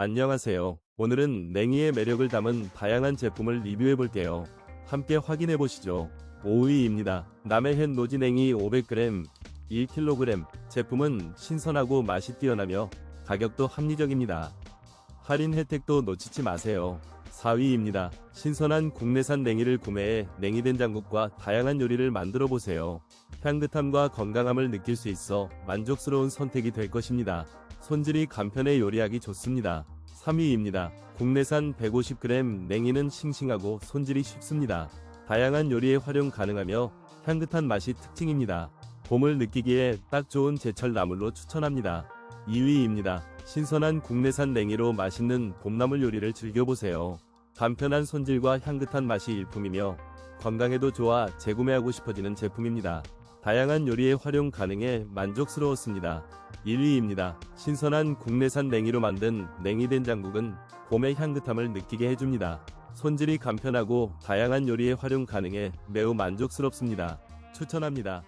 안녕하세요. 오늘은 냉이의 매력을 담은 다양한 제품을 리뷰해 볼게요. 함께 확인해 보시죠. 5위입니다. 남해햇 노지냉이 500g, 1kg 제품은 신선하고 맛이 뛰어나며 가격도 합리적입니다. 할인 혜택도 놓치지 마세요. 4위입니다. 신선한 국내산 냉이를 구매해 냉이 된장국과 다양한 요리를 만들어 보세요. 향긋함과 건강함을 느낄 수 있어 만족스러운 선택이 될 것입니다. 손질이 간편해 요리하기 좋습니다. 3위입니다. 국내산 150g 냉이는 싱싱하고 손질이 쉽습니다. 다양한 요리에 활용 가능하며 향긋한 맛이 특징입니다. 봄을 느끼기에 딱 좋은 제철 나물로 추천합니다. 2위입니다. 신선한 국내산 냉이로 맛있는 봄나물 요리를 즐겨보세요. 간편한 손질과 향긋한 맛이 일품이며 건강에도 좋아 재구매하고 싶어지는 제품입니다. 다양한 요리에 활용 가능해 만족스러웠습니다. 1위입니다. 신선한 국내산 냉이로 만든 냉이 된장국은 봄의 향긋함을 느끼게 해줍니다. 손질이 간편하고 다양한 요리에 활용 가능해 매우 만족스럽습니다. 추천합니다.